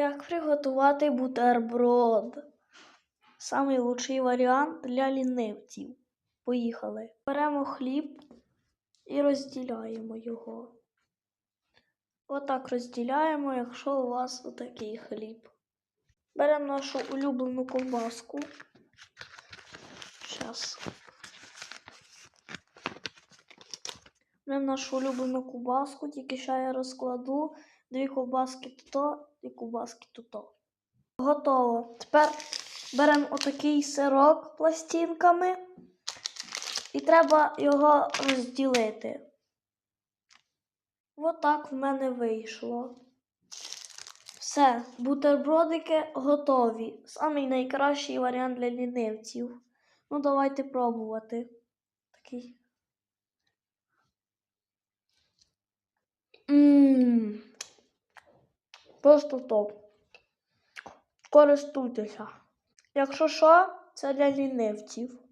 Як приготувати бутерброд? Самий лучший варіант для лінивців. Поїхали. Беремо хліб і розділяємо його. Отак розділяємо, якщо у вас отакий хліб. Беремо нашу улюблену ковбаску. Зараз. Беремо нашу улюблену ковбаску, тільки ще я розкладу дві ковбаски туто, дві ковбаски туто. Готово. Тепер беремо отакий сирок пластинками і треба його розділити. Отак в мене вийшло. Все, бутербродики готові. Самий найкращий варіант для лінивців. Ну, давайте пробувати. Такий. Просто топ. Користуйтеся. Якщо що, це для лінивців.